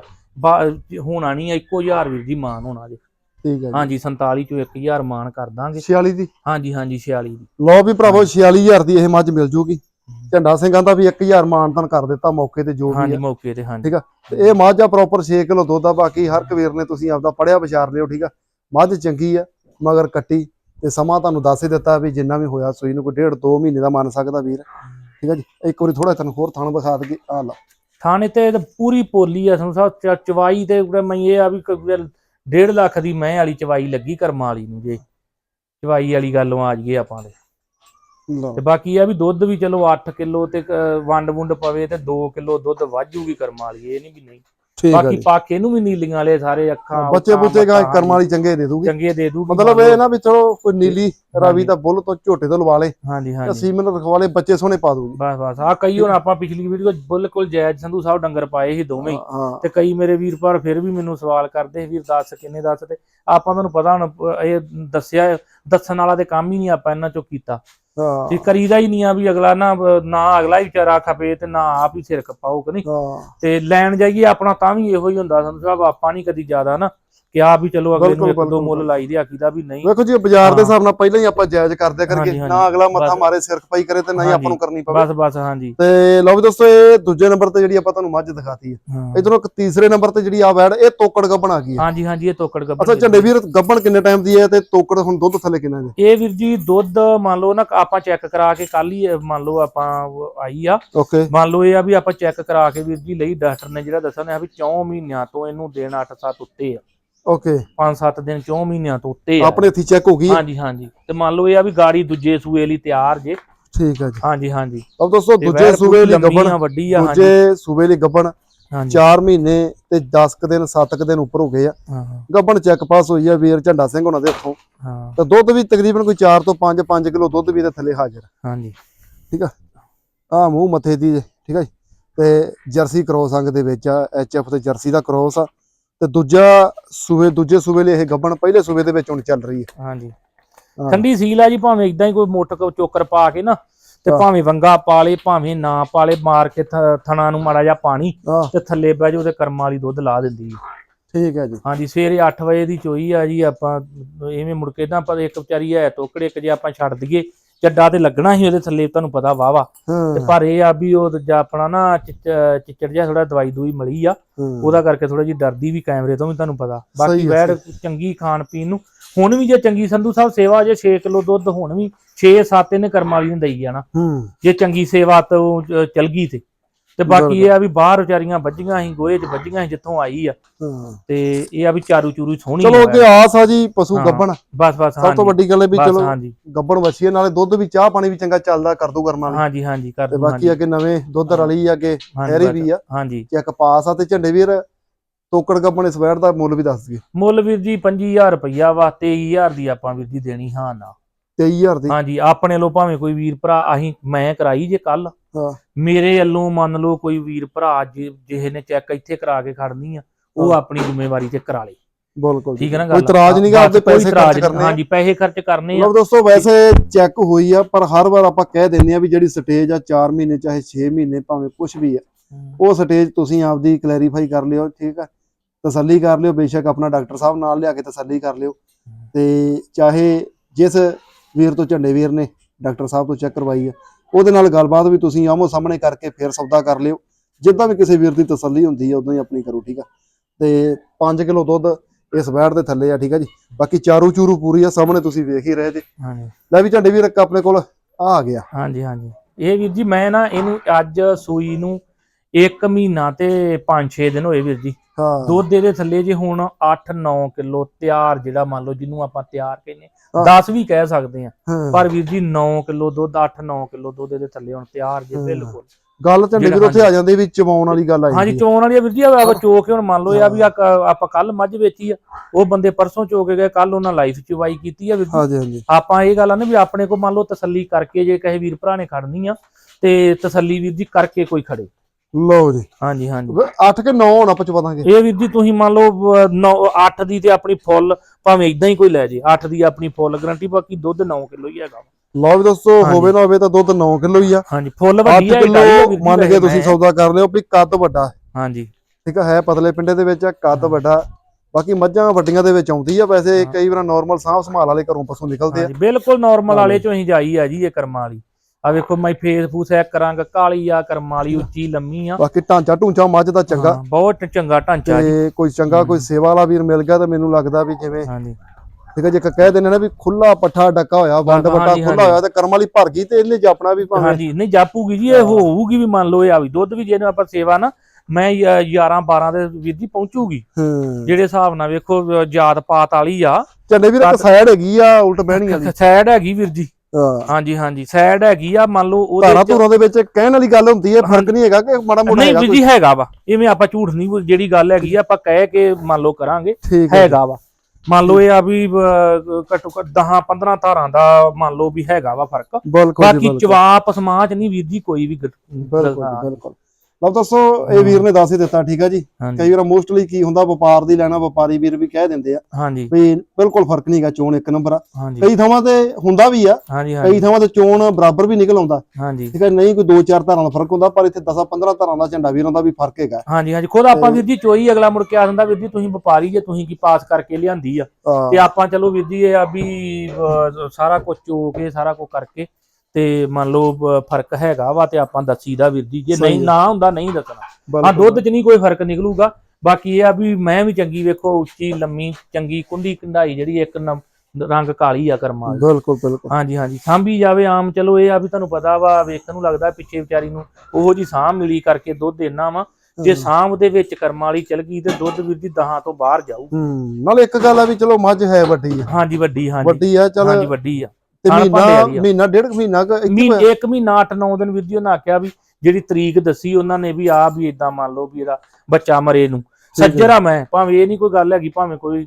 ਹੋਣਾ ਨਹੀਂ ਇੱਕੋ ਹਜ਼ਾਰ ਵੀਰ ਜੀ ਮਾਨ ਹੋਣਾ ਜੇ। ਠੀਕ ਹੈ ਹਾਂਜੀ 47 ਚੋਂ 1000 ਮਾਨ ਕਰ ਦਾਂਗੇ। 46 ਦੀ? ਹਾਂਜੀ ਹਾਂਜੀ 46 ਦੀ। ਲਓ ਵੀ ਭਰਾਵੋ 46000 ਦੀ ਇਹ ਮੱਝ ਮਿਲ ਜੂਗੀ। ਝੰਡਾ ਸਿੰਘਾਂ ਦਾ ਵੀ 1000 ਮਾਨਤਨ ਕਰ ਦਿੱਤਾ ਮੌਕੇ ਤੇ ਜੋ ਵੀ ਹਾਂਜੀ ਮੌਕੇ ਤੇ ਹਾਂਜੀ। ਠੀਕ ਆ? ਤੇ ਇਹ ਮੱਝ ਆ ਪ੍ਰੋਪਰ 6 ਕਿਲੋ ਦੁੱਧ ਆ ਬਾਕੀ ਹਰ ਕਵੀਰ ਨੇ ਤੁਸੀਂ ਆਪਦਾ ਪੜਿਆ ਵਿਚਾਰ ਲਿਓ ਠੀਕ ਆ? ਮੱਝ ਚੰਗੀ ਆ ਮਗਰ ਕੱਟੀ ਤੇ ਸਮਾਂ ਤੁਹਾਨੂੰ ਦੱਸ ਹੀ ਦਿੱਤਾ ਵੀ ਜਿੰਨਾ ਵੀ ਹੋਇਆ ਸੂਈ ਨੂੰ ਕੋਈ ਡੇਢ 2 ਮਹੀਨੇ ਦਾ ਮੰਨ ਸਕਦਾ ਵੀਰ। ਠੀਕ ਆ ਜੀ? ਇੱਕ ਵਾਰੀ ਥੋੜਾ ਤੈਨੂੰ ਹੋਰ ਥਣ ਵਿਖਾ ਦਈਏ। ਆ ਲਾ ਥਾਣੇ ਤੇ ਪੂਰੀ ਪੋਲੀ ਆ ਤੁਹਾਨੂੰ ਸਾਹਿਬ ਚਵਾਈ ਤੇ ਮੈਂ ਇਹ ਆ ਵੀ ਕ- ਵੀ 1.5 ਲੱਖ ਦੀ ਮੈਂ ਵਾਲੀ ਚਵਾਈ ਲੱਗੀ ਕਰਮਾਂ ਵਾਲੀ ਨੂੰ ਜੇ। ਚਵਾਈ ਵਾਲੀ ਗੱਲੋਂ ਆ ਜਾਈਏ ਆਪਾਂ ਦੇ ਤੇ ਬਾਕੀ ਆ ਵੀ ਦੁੱਧ ਵੀ ਚਲੋ 8 ਕਿਲੋ ਤੇ ਵੰਡ ਵੁੰਡ ਪਵੇ ਤੇ 2 ਕਿਲੋ ਦੁੱਧ ਵਾਜੂਗੀ ਕਰਮਾਂ ਵਾਲੀ ਇਹ ਨਹੀਂ ਵੀ ਨਹੀਂ। ਠੀਕ ਆ ਬਾਕੀ ਜੀ। ਪਾਕੇ ਨੂੰ ਵੀ ਨੀਲੀਆਂ ਵਾਲੇ ਸਾਰੇ ਅੱਖਾਂ ਬੱਚੇ ਉੱਤਾਂ, ਬੁੱਚੇ ਗਾ ਕਰਮ ਵਾਲੀ ਚੰਗੇ ਦੇ ਦੂਗੀ। ਚੰਗੇ ਦੇ ਦੂਗੀ ਮਤਲਬ ਇਹ ਨਾ ਵੀ ਚਲੋ ਕੋਈ ਨੀਲੀ ਰਾਵੀ ਦਾ ਬੁੱਲ ਤੋਂ ਝੋਟੇ ਤੋਂ ਲਵਾ ਲੇ। ਹਾਂਜੀ ਜਾਂ ਹਾਂਜੀ। ਸੀਮਨ ਰਖਵਾ ਲੇ ਬੱਚੇ ਸੋਹਣੇ ਪਾ ਦੂਗੀ। ਬਸ ਬਸ। ਆ ਕਈ ਹੁਣ ਆਪਾਂ ਪਿਛਲੀ ਵੀਡੀਓ ਬਿਲਕੁਲ ਜਾਇਜ਼ ਸੰਧੂ ਸਾਹਿਬ ਡੰਗਰ ਪਾਏ ਸੀ ਦੋਵੇਂ ਹੀ। ਹਾਂ ਤੇ ਕਈ ਮੇਰੇ ਵੀਰ ਪਰ ਫਿਰ ਵੀ ਮੈਨੂੰ ਸਵਾਲ ਕਰਦੇ ਵੀਰ ਦੱਸ ਕਿੰਨੇ ਦੱਸ ਤੇ। ਆਪਾਂ ਤੁਹਾਨੂੰ ਪਤਾ ਹੁਣ ਅਹ ਇਹ ਦੱਸਿਆ ਦੱਸਣ ਵਾਲਾ ਤੇ ਕੰਮ ਹੀ ਨਹੀਂ ਆਪਾਂ ਇਹਨਾਂ ਚੋਂ ਕੀਤਾ। ਹਾਂ। ਤੇ ਕਰੀਦਾ ਹੀ ਨਹੀਂ ਆ ਵੀ ਅਗਲਾ ਨਾ ਨਾ ਅਗਲਾ ਹੀ ਵਿਚਾਰਾ ਖਪੇ ਤੇ ਨਾ ਆਪ ਹੀ ਸਿਰ ਖਪਾਓ ਕਿ ਨਹੀਂ। ਤੇ ਲੈਣ ਜਾਈਏ ਆਪਣਾ ਤਾਂ ਵੀ ਇਹੋ ਹੀ ਹੁੰਦਾ ਸਾਨੂੰ ਸਾਹਿਬ ਆਪਾਂ ਨਹੀਂ ਕਦੀ ਜ਼ਿਆਦਾ ਨਾ ਕਿਹਾ ਵੀ ਚਲੋ ਅਗਲੇ ਨੂੰ ਇੱਕ ਦੋ। ਮੁੱਲ ਲਾਈ ਦੇ ਆਖੀਦਾ ਵੀ ਨਹੀਂ ਵੇਖੋ ਜੀ ਬਾਜ਼ਾਰ ਦੇ ਹਾਂ। ਹਿਸਾਬ ਨਾਲ ਪਹਿਲਾਂ ਹੀ ਆਪਾਂ ਜਾਇਜ਼ ਕਰਦੇ ਕਰਕੇ। ਨਾ ਅਗਲਾ ਮੱਥਾ। ਮਾਰੇ ਸਿਰ ਖਪਾਈ ਕਰੇ ਤੇ ਨਾ ਹੀ। ਆਪਾਂ ਨੂੰ ਕਰਨੀ ਪਵੇ ਬਸ ਬਸ ਹਾਂਜੀ ਤੇ ਲਓ ਵੀ ਦੋਸਤੋ ਇਹ ਦੂਜੇ ਨੰਬਰ ਤੇ ਜਿਹੜੀ ਆਪਾਂ ਤੁਹਾਨੂੰ ਮੱਝ ਦਿਖਾਤੀ ਹੈ ਹਾਂ। ਇਧਰੋਂ ਇੱਕ ਤੀਸਰੇ ਨੰਬਰ ਤੇ ਜਿਹੜੀ ਆ ਵੈੜ ਇਹ ਤੋਕੜ ਗੱਬਣ ਆ ਗਈ ਹੈ ਹਾਂਜੀ ਹਾਂਜੀ ਇਹ ਤੋਕੜ ਗੱਬਰ ਅੱਛਾ ਝੰਡੇ ਵੀਰ ਗੱਬਣ ਕਿੰਨੇ ਟਾਈਮ ਦੀ ਹੈ ਤੇ ਤੋਕੜ ਹੁਣ ਦੁੱਧ ਥੱਲੇ ਕਿੰਨਾ ਹੈ ਇਹ ਵੀਰ ਜੀ ਦੁੱਧ ਮੰਨ ਲਓ ਨਾ ਆਪਾਂ ਚੈੱਕ ਕਰਾ ਕੇ ਕੱਲ ਹੀ ਮੰਨ ਲਓ ਆਪਾਂ ਆਈ ਆ ਓਕੇ ਮੰਨ ਲਓ ਇਹ ਆ ਵੀ ਆਪਾਂ ਚੈੱਕ ਕਰਾ ਕੇ ਵੀਰ ਜੀ ਲਈ ਡਾਕਟਰ ਨੇ ਜਿਹੜਾ ਦੱਸਿਆ ਵੀ 4 ਮਹੀਨਿਆਂ ਤੋਂ ਇਹਨੂੰ ਦੇਣ 8-7 ਉੱਤੇ ਆ ਓਕੇ 5-7 ਦਿਨ 4 ਮਹੀਨਿਆਂ ਤੋਂ ਉੱਤੇ ਆ। ਆਪਣੇ ਹੱਥੀ ਚੈੱਕ ਹੋ ਗਈ ਹੈ? ਹਾਂਜੀ ਹਾਂਜੀ। ਤੇ ਮੰਨ ਲਓ ਇਹ ਆ ਵੀ ਗਾੜੀ ਦੂਜੇ ਸੂਏ ਲਈ ਤਿਆਰ ਜੇ। ਠੀਕ ਹੈ ਜੀ। ਹਾਂਜੀ ਹਾਂਜੀ। ਅਬ ਦੋਸਤੋ ਤੇ ਦੂਜੇ ਵੈਰ ਸੂਬੇ ਪੂਰੀ ਲਈ ਗੱਬਣ ਵੱਡੀ ਆ ਹਾਂਜੀ। ਦੂਜੇ ਸੂਬੇ ਲਈ ਗੱਬਣ ਹਾਂਜੀ। 4 ਮਹੀਨੇ ਤੇ 10 ਕੁ ਦਿਨ 7 ਕੁ ਦਿਨ ਉੱਪਰ ਹੋ ਗਏ ਆ। ਹਾਂ ਹਾਂ, ਗੱਬਣ ਚੈੱਕ ਪਾਸ ਹੋਈ ਆ ਵੀਰ ਝੰਡਾ ਸਿੰਘ ਉਹਨਾਂ ਦੇ ਹੱਥੋਂ। ਹਾਂ। ਤੇ ਦੁੱਧ ਵੀ ਤਕਰੀਬਨ ਕੋਈ 4 ਤੋਂ 5 5 ਕਿਲੋ ਦੁੱਧ ਵੀ ਇਹਦੇ ਥੱਲੇ ਹਾਜ਼ਰ ਹਾਂਜੀ। ਠੀਕ ਆ? ਆ ਮੂੰਹ ਮੱਥੇ ਦੀ ਠੀਕ ਆ ਜੀ? ਤੇ ਜਰਸੀ ਕ੍ਰੋਸ ਅੰਗ ਦੇ ਵਿੱਚ ਆ ਐਚਐਫ ਤੇ ਜਰਸੀ ਦਾ ਕ੍ਰੋਸ ਆ। ਤੇ ਦੂਜਾ ਸੂਬੇ ਦੂਜੇ ਸੂਬੇ ਲਈ ਇਹ ਗੱਬਣ ਪਹਿਲੇ ਸੂਬੇ ਦੇ ਵਿੱਚ ਹੁਣ ਚੱਲ ਰਹੀ ਹੈ। ਹਾਂਜੀ। ਠੰਡੀ ਸੀਲ ਆ ਜੀ ਭਾਵੇਂ ਇਦਾਂ ਹੀ ਕੋਈ ਮੋਟਰ ਕੋ ਚੋਕਰ ਪਾ ਕੇ ਨਾ ਤੇ। ਭਾਵੇਂ ਵੰਗਾ ਪਾ ਲੇ ਭਾਵੇਂ ਨਾ ਪਾ ਲੇ ਮਾਰ ਕੇ ਥਣਾ ਨੂੰ ਮਾੜਾ ਜਿਹਾ ਪਾਣੀ ਤੇ ਥੱਲੇ ਬਹਿ ਜਾਓ ਤੇ ਕਰਮਾਂ ਵਾਲੀ ਦੁੱਧ ਲਾ ਦਿੰਦੀ ਹੈ ਠੀਕ ਹੈ ਜੀ। ਹਾਂਜੀ ਸਵੇਰੇ 8 ਵਜੇ ਦੀ ਚੋਈ ਆ ਜੀ ਆਪਾਂ ਐਵੇਂ ਮੁੜ ਕੇ ਨਾ ਪਰ ਇੱਕ ਵਿਚਾਰੀ ਹੈ ਤੋਕੜੇ ਇੱਕ ਜੇ ਆਪਾਂ ਛੱਡ ਦਈਏ ਚੱਡਾ ਤੇ ਲੱਗਣਾ ਸੀ ਉਹਦੇ ਥੱਲੇ ਤੁਹਾਨੂੰ ਪਤਾ ਵਾਵਾ ਤੇ ਪਰ ਇਹ ਆ ਵੀ ਉਹ ਦੂਜਾ ਆਪਣਾ ਨਾ ਚਿੱਚ- ਚਿੱਚੜ ਜਿਹਾ ਥੋੜਾ ਦਵਾਈ ਦੂਈ ਮਲੀ ਆ। ਉਹਦਾ ਕਰਕੇ ਥੋੜਾ ਜੀ ਡਰਦੀ ਵੀ ਕੈਮਰੇ ਤੋਂ ਵੀ ਤੁਹਾਨੂੰ ਪਤਾ। ਬਾਕੀ ਵੈੜ ਚੰਗੀ ਖਾਣ ਪੀਣ ਨੂੰ। ਹੁਣ ਵੀ ਜੇ ਚੰਗੀ ਸੰਧੂ ਸਾਹਿਬ ਸੇਵਾ ਜੇ 6 ਕਿਲੋ ਦੁੱਧ ਹੁਣ ਵੀ 6-7 ਇਹਨੇ ਕਰਮ ਵਾਲੀ ਨੂੰ ਦਈ ਜਾਣਾ। ਜੇ ਚੰਗੀ ਸੇਵਾ ਤੋਂ ਚਲ ਗਈ ਤੇ। ਤੇ ਬਾਕੀ। ਇਹ ਆ ਵੀ ਬਾਹਰ ਵਿਚਾਰੀਆਂ ਵੱਜੀਆਂ ਸੀ ਗੋਏ 'ਚ ਵੱਜੀਆਂ ਸੀ ਜਿੱਥੋਂ ਆਈ ਆ। ਹਾਂ। ਤੇ ਇਹ ਆ ਵੀ ਚਾਰੂ ਚੂਰੂ ਸੋਹਣੀ ਚਲੋ ਅੱਗੇ ਆਸ ਆ ਜੀ ਪਸ਼ੂ ਹਾਂ। ਗੱਬਣ ਬਸ ਬਸ ਸਭ ਤੋਂ ਵੱਡੀ ਗੱਲ ਹੈ ਵੀ ਚਲੋ ਗੱਬਣ ਵਛੀਏ ਨਾਲੇ ਦੁੱਧ ਵੀ ਚਾਹ ਪਾਣੀ ਵੀ ਚੰਗਾ ਚੱਲਦਾ ਕਰ ਦੂ ਕਰਮਾਂ ਵਾਲੀ ਹਾਂਜੀ ਹਾਂਜੀ ਕਰ ਤੇ ਦੂੰ, ਬਾਕੀ ਅੱਗੇ ਨਵੇਂ ਦੁੱਧ ਰਲੀ ਆ ਅੱਗੇ ਹੈਰੀ ਵੀ ਆ। ਹਾਂਜੀ। ਚੈੱਕ ਪਾਸ ਆ ਤੇ ਝੰਡੇ ਵੀਰ ਤੋਕੜ ਗੱਬਣ ਇਸ ਵੈੜ ਦਾ ਮੁੱਲ ਵੀ ਦੱਸ ਦਈਏ ਮੁੱਲ ਵੀਰ ਜੀ 25000 ਰੁਪਈਆ ਵਾ 23000 ਦੀ ਆਪਾਂ ਵੀਰ ਜੀ ਦੇਣੀ ਹਾਂ ਨਾ। 23000 ਦੀ। ਹਾਂਜੀ ਆਪਣੇ ਲੋ ਭਾਵੇਂ ਕੋਈ ਵੀਰ ਭਰਾ ਅਸੀਂ ਮੈਂ ਕਰਾਈ ਜੇ ਕੱਲ ਹਾਂ। ਮੇਰੇ ਵੱਲੋਂ ਮੰਨ ਲਓ ਕੋਈ ਵੀਰ ਭਰਾ ਜੇ ਜਿਹੇ ਨੇ ਚੈੱਕ ਇੱਥੇ ਕਰਾ ਕੇ ਖੜਨੀ ਆ ਉਹ। ਆਪਣੀ ਜ਼ਿੰਮੇਵਾਰੀ ਤੇ ਕਰਾ ਲੇ। ਬਿਲਕੁਲ ਠੀਕ ਹੈ ਨਾ ਕੋਈ ਗੱਲ? ਇਤਰਾਜ਼ ਨਹੀਂਗਾ ਬਸ ਆਪਦੇ ਪੈਸੇ ਖਰਚ ਨਹੀਂ, ਕਰਨੇ ਹਾਂਜੀ ਪੈਸੇ ਖਰਚ ਕਰਨੇ ਆ। ਲਓ ਦੋਸਤੋ ਵੈਸੇ ਚੈੱਕ ਹੋਈ ਆ ਪਰ ਹਰ ਵਾਰ ਆਪਾਂ ਕਹਿ ਦਿੰਦੇ ਆ ਵੀ ਜਿਹੜੀ ਸਟੇਜ ਆ 4 ਮਹੀਨੇ ਚਾਹੇ 6 ਮਹੀਨੇ ਭਾਵੇਂ ਕੁਝ ਵੀ ਆ ਉਹ ਸਟੇਜ ਤੁਸੀਂ ਆਪਦੀ ਕਲੈਰੀਫਾਈ ਕਰ ਲਿਓ ਠੀਕ ਆ? ਤਸੱਲੀ ਕਰ ਲਿਓ ਬੇਸ਼ੱਕ ਆਪਣਾ ਡਾਕਟਰ ਸਾਹਿਬ ਨਾਲ ਲਿਆ ਕੇ ਤਸੱਲੀ ਕਰ ਲਿਓ। ਤੇ ਚਾਹੇ ਜਿਸ ਵੀਰ ਤੋਂ ਝੰਡੇ ਵੀਰ ਨੇ ਡਾਕਟਰ ਸਾਹਿਬ ਤੋਂ ਚੈੱਕ ਕਰਵਾਈ ਆ ਉਹਦੇ ਨਾਲ ਗੱਲਬਾਤ ਵੀ ਤੁਸੀਂ ਆਮੋ ਸਾਹਮਣੇ ਕਰਕੇ ਫਿਰ ਸੌਦਾ ਕਰ ਲਿਓ। ਜਿੱਦਾਂ ਵੀ ਕਿਸੇ ਵੀਰ ਦੀ ਤਸੱਲੀ ਹੁੰਦੀ ਆ ਉਦੋਂ ਹੀ ਆਪਣੀ ਕਰੋ ਠੀਕ ਆ? ਤੇ 5 ਕਿਲੋ ਦੁੱਧ ਇਸ ਵੈੜ ਦੇ ਥੱਲੇ ਆ ਠੀਕ ਆ ਜੀ? ਬਾਕੀ ਚਾਰੂ ਚੂਰੂ ਪੂਰੀ ਆ ਸਾਹਮਣੇ ਤੁਸੀਂ ਵੇਖ ਹੀ ਰਹੇ ਜੇ। ਹਾਂਜੀ। ਲੈ ਵੀ ਝੰਡੇ ਵੀਰ ਇੱਕ ਆਪਣੇ ਕੋਲ ਆ ਆ ਗਿਆ। ਹਾਂਜੀ ਹਾਂਜੀ। ਇਹ ਵੀਰ ਜੀ ਮੈਂ ਨਾ ਇਹਨੂੰ ਅੱਜ ਸੂਈ ਨੂੰ 1 ਮਹੀਨਾ ਤੇ 5-6 ਦਿਨ ਹੋਏ ਵੀਰ ਜੀ। ਹਾਂ। ਦੁੱਧ ਇਹਦੇ ਥੱਲੇ ਜੇ ਹੁਣ 8-9 ਕਿਲੋ ਤਿਆਰ ਜਿਹੜਾ ਮੰਨ ਲਓ ਜਿਹਨੂੰ ਆਪਾਂ ਤਿਆਰ ਕਹਿੰਦੇ ਹਾਂ। 10 ਵੀ ਕਹਿ ਸਕਦੇ ਆ। ਪਰ ਵੀਰ ਜੀ 9 ਕਿਲੋ ਦੁੱਧ 8-9 ਕਿਲੋ ਦੁੱਧ ਇਹਦੇ ਥੱਲੇ ਹੁਣ ਤਿਆਰ ਜੇ। ਬਿਲਕੁਲ। ਗੱਲ ਵੀਰ ਜਿਹੜਾ ਉੱਥੇ ਆ ਜਾਂਦੀ ਵੀ ਚਵਾਉਣ ਵਾਲੀ ਗੱਲ ਆ ਹਾਂਜੀ ਚੋਣ ਵਾਲੀ ਵੀਰ ਜੀ ਆ ਚੋ ਕੇ ਹੁਣ ਮੰਨ ਲਓ ਆ ਵੀ ਆਪਾਂ ਕੱਲ ਮੱਝ ਵੇਚੀ ਆ ਉਹ ਬੰਦੇ ਪਰਸੋਂ ਚੋ ਕੇ ਗਏ ਕੱਲ ਉਹਨਾਂ ਲਾਈਫ ਚਵਾਈ ਕੀਤੀ ਆ ਵੀਰ ਜੀ। ਹਾਂਜੀ ਹਾਂਜੀ। ਆਪਾਂ ਇਹ ਗੱਲ ਆ ਨਾ ਵੀ ਆਪਣੇ ਕੋ ਮੰਨ ਲਓ ਤਸੱਲੀ ਕਰਕੇ ਜੇ ਕਹੇ ਵੀਰ ਭਰਾ ਨੇ ਖੜਨੀ ਆ ਤੇ ਤਸੱਲੀ ਵੀਰ ਜੀ ਕਰਕੇ ਕੋਈ ਖੜੇ। ਲਓ ਜੀ। ਹਾਂਜੀ ਹਾਂਜੀ। 8 ਕਿ 9 ਹੁਣ ਆਪਾਂ ਚਵਾ ਦਾਂਗੇ ਇਹ ਵੀਰ ਜੀ ਤੁਸੀਂ ਮੰਨ ਲਓ 9 8 ਦੀ ਤੇ ਆਪਣੀ ਫੁੱਲ ਭਾਵੇਂ ਇਦਾਂ ਹੀ ਕੋਈ ਲੈ ਜੇ। 8 ਦੀ ਆਪਣੀ ਫੁੱਲ ਗਰੰਟੀ ਬਾਕੀ ਦੁੱਧ 9 ਕਿਲੋ ਹੀ ਹੈਗਾ ਲਓ ਵੀ ਦੋਸਤੋ। ਹੋਵੇ ਨਾ ਹੋਵੇ ਤਾਂ ਦੁੱਧ 9 ਕਿਲੋ ਹੀ ਆ। ਹਾਂਜੀ ਫੁੱਲ 8 ਵੱਡੀ ਹੈ ਕਿਲੋ ਮੰਨ ਕੇ ਤੁਸੀਂ ਸੌਦਾ ਕਰ ਲਿਓ ਵੀ ਕੱਦ ਵੱਡਾ। ਹਾਂਜੀ। ਠੀਕ ਹੈ ਪਤਲੇ ਪਿੰਡੇ ਦੇ ਵਿੱਚ ਕੱਦ ਵੱਡਾ। ਬਾਕੀ ਮੱਝਾਂ ਵੱਡੀਆਂ ਦੇ ਵਿੱਚ ਆਉਂਦੀ ਆ ਵੈਸੇ। ਕਈ ਵਾਰ ਨਾਰਮਲ ਸਾਂਭ ਸੰਭਾਲ ਵਾਲੇ ਘਰੋਂ ਪਸ਼ੂ ਨਿਕਲਦੇ ਆ। ਬਿਲਕੁਲ ਨਾਰਮਲ ਵਾਲੇ। ਚੋਂ ਅਸੀਂ ਜਾਈ ਆ ਜੀ ਇਹ ਕਰਮਾਂ ਵਾਲੀ। ਆ ਵੇਖੋ ਮੈਂ ਫੇਸ ਫੂਸ ਐ ਕਰਾਂਗਾ ਕਾਲੀ ਆ ਕਰਮਾਂ ਵਾਲੀ ਉੱਚੀ ਲੰਮੀ ਆ। ਬਾਕੀ ਢਾਂਚਾ ਢੂੰਚਾ ਮੱਝ ਦਾ ਚੰਗਾ। ਹਾਂ, ਬਹੁਤ ਚੰਗਾ ਢਾਂਚਾ ਜੀ। ਤੇ ਕੋਈ ਚੰਗਾ ਕੋਈ ਸੇਵਾ ਵਾਲਾ ਵੀਰ ਮਿਲ ਗਿਆ ਤਾਂ ਮੈਨੂੰ ਲੱਗਦਾ ਵੀ ਜਿਵੇਂ ਹਾਂਜੀ। ਠੀਕ ਹੈ ਜੇ ਇੱਕ ਕਹਿ ਦਿੰਦੇ ਨੇ ਵੀ ਖੁੱਲਾ ਪੱਠਾ ਡੱਕਾ ਹੋਇਆ ਵੰਡ ਵੱਟਾ ਹਾਂਜੀ। ਖੁੱਲਾ ਹੋਇਆ ਤੇ ਕਰਮ ਵਾਲੀ ਭਰ ਗਈ ਤੇ ਇਹਨੇ ਜਾਪਣਾ ਵੀ ਭਾਵੇਂ। ਹਾਂਜੀ ਨਹੀਂ ਜਾਪੂਗੀ ਜੀ ਇਹ ਹਾਂ। ਹੋਊਗੀ ਵੀ ਮੰਨ ਲਓ ਇਹ ਆ ਵੀ ਦੁੱਧ ਵੀ ਜਿਹਨੂੰ ਆਪਾਂ ਸੇਵਾ ਨਾ ਮੈਂ 11 12 ਦੇ ਵੀਰ ਜੀ ਪਹੁੰਚੂਗੀ। ਹੂੰ। ਜਿਹੜੇ ਹਿਸਾਬ ਨਾਲ ਵੇਖੋ ਅ, ਜਾਤ ਪਾਤ ਵਾਲੀ ਆ। ਝੰਡੇ ਵੀਰ ਇੱਕ ਸਾਈਡ ਹੈਗੀ ਆ ਉਲਟ ਬਹਿਣੀ ਵਾਲੀ। ਸਾਈਡ ਹੈਗੀ ਵੀਰ ਜੀ। ਹਾਂ ਹਾਂਜੀ ਹਾਂਜੀ। ਸਾਈਡ ਹੈਗੀ ਆ ਮੰਨ ਲਓ ਧਾਰਾਂ ਉਹਦੇ ਚ ਧੂਰਾਂ ਦੇ ਵਿੱਚ ਕਹਿਣ ਵਾਲੀ ਗੱਲ ਹੁੰਦੀ ਹੈ ਫ਼ਰਕ ਨਹੀਂ ਹੈਗਾ ਕਿ ਮਾੜਾ ਮੋਟਾ ਨਹੀਂ ਹੈਗਾ ਜੀ ਹੈਗਾ ਵਾ। ਇਵੇਂ ਆਪਾਂ ਝੂਠ ਨਹੀਂ ਜਿਹੜੀ ਗੱਲ ਹੈਗੀ ਆ ਆਪਾਂ ਕਹਿ ਕੇ ਮੰਨ ਲਓ ਕਰਾਂਗੇ ਹੈਗਾ ਵਾ। ਮੰਨ ਲਓ ਇਹ ਆ ਵੀ ਘੱਟੋ ਘੱਟ 10 15 ਧਾਰਾਂ ਦਾ ਮੰਨ ਲਓ ਵੀ ਹੈਗਾ ਵਾ ਫ਼ਰਕ। ਬਾਕੀ ਚਵਾਪ ਸਮਾਜ ਨਹੀਂ ਵੀਰ ਜੀ ਕੋਈ ਵੀ ਬਿਲਕੁਲ ਬਿਲਕੁਲ। ਲਓ ਦੱਸੋ ਇਹ ਵੀਰ ਨੇ ਦੱਸ ਹੀ ਦਿੱਤਾ ਠੀਕ ਹੈ ਜੀ? ਕਈ ਵਾਰ ਮੋਸਟਲੀ ਕੀ ਹੁੰਦਾ ਵਪਾਰ ਦੀ ਲੈਣਾ ਵਪਾਰੀ ਵੀਰ ਵੀ ਕਹਿ ਦਿੰਦੇ ਆ ਹਾਂਜੀ। ਵੀ ਬਿਲਕੁਲ ਫ਼ਰਕ ਨਹੀਂਗਾ ਚੋਣ ਇੱਕ ਨੰਬਰ ਆ। ਕਈ ਥਾਵਾਂ ਤੇ ਹੁੰਦਾ ਵੀ ਆ ਕਈ ਥਾਵਾਂ ਤੇ ਚੋਣ ਬਰਾਬਰ ਵੀ ਨਿਕਲ ਆਉਂਦਾ। ਠੀਕ ਹੈ ਨਹੀਂ ਕੋਈ 2-4 ਧਾਰਾਂ ਦਾ ਫ਼ਰਕ ਹੁੰਦਾ ਪਰ ਇੱਥੇ 10-15 ਧਾਰਾਂ ਦਾ ਝੰਡਾ ਵੀਰਾਂ ਦਾ ਵੀ ਫ਼ਰਕ ਹੈਗਾ। ਹਾਂਜੀ ਹਾਂਜੀ। ਖੁਦ ਆਪਾਂ ਵੀਰ ਜੀ ਚੋਈ ਅਗਲਾ ਮੁੜ ਕੇ ਆ ਜਾਂਦਾ ਵੀਰ ਜੀ ਤੁਸੀਂ ਵਪਾਰੀ ਜੇ ਤੁਸੀਂ ਕੀ ਪਾਸ ਕਰਕੇ ਲਿਆਂਦੀ ਆ। ਤੇ ਆਪਾਂ ਚਲੋ ਵੀਰ ਜੀ ਇਹ ਆ ਵੀ ਸਾਰਾ ਕੁਝ ਚੋ ਕੇ ਸਾਰਾ ਕੁਝ ਕਰਕੇ ਤੇ ਮੰਨ ਲਓ ਫ਼ਰਕ ਹੈਗਾ ਵਾ ਤੇ ਆਪਾਂ ਦੱਸੀਦਾ ਵੀਰ ਜੀ ਜੇ ਨਹੀਂ। ਨਾ ਹੁੰਦਾ ਨਹੀਂ ਦੱਸਣਾ। ਬਿਲਕੁਲ। ਦੁੱਧ 'ਚ ਨਹੀਂ ਕੋਈ ਫ਼ਰਕ ਨਿਕਲੂਗਾ। ਬਾਕੀ ਇਹ ਆ ਵੀ ਮੈਂ ਵੀ ਚੰਗੀ ਵੇਖੋ ਉੱਚੀ ਲੰਮੀ ਚੰਗੀ ਕੁੰਡੀ ਕੰਢਾਈ ਜਿਹੜੀ ਇੱਕ ਰੰਗ ਕਾਲੀ ਆ ਕਰਮਾਂ ਬਿਲਕੁਲ ਬਿਲਕੁਲ। ਹਾਂਜੀ ਹਾਂਜੀ। ਸਾਂਭੀ ਜਾਵੇ ਆਮ ਚਲੋ ਇਹ ਆ ਵੀ ਤੁਹਾਨੂੰ ਪਤਾ ਵਾ ਵੇਖਣ ਨੂੰ ਲੱਗਦਾ ਪਿੱਛੇ ਵਿਚਾਰੀ ਨੂੰ ਉਹੋ ਜੀ ਸਾਂਭ ਮਿਲੀ ਕਰਕੇ ਦੁੱਧ ਇੰਨਾ ਵਾ। ਜੇ ਸਾਂਭ ਦੇ ਵਿੱਚ ਕਰਮਾਂ ਵਾਲੀ ਚਲ ਗਈ ਤੇ ਦੁੱਧ ਵੀਰ ਦੀ 10 ਤੋਂ ਬਾਹਰ ਜਾਊ। ਹੂੰ। ਨਾਲੇ ਇੱਕ ਗੱਲ ਆ ਵੀ ਚਲੋ ਮੱਝ ਹੈ ਵੱਡੀ ਆ। ਹਾਂਜੀ ਵੱਡੀ ਹਾਂਜੀ। ਵੱਡੀ ਆ ਚਲ ਹਾਂਜੀ ਵੱਡੀ ਆ। ਤੇ ਮਹੀਨਾ ਭਾਂਡੇ ਵਾਲੀ ਆ। ਮਹੀਨਾ ਡੇਢ ਕੁ ਮਹੀਨਾ ਕੁ ਇੱਥੇ ਮਹੀਨੇ ਇੱਕ ਮਹੀਨਾ 8-9 ਦਿਨ ਵੀਰ ਜੀ ਉਹਨਾਂ ਆਖਿਆ ਵੀ ਜਿਹੜੀ ਤਰੀਕ ਦੱਸੀ ਉਹਨਾਂ ਨੇ ਵੀ ਆ ਵੀ ਇਦਾਂ ਮੰਨ ਲਓ ਵੀ ਇਹਦਾ ਬੱਚਾ ਮਰੇ ਨੂੰ ਹੈ। ਸੱਜਰਾ ਮੈਂ ਭਾਵੇਂ ਇਹ ਨਹੀਂ ਕੋਈ ਗੱਲ ਹੈਗੀ ਭਾਵੇਂ ਕੋਈ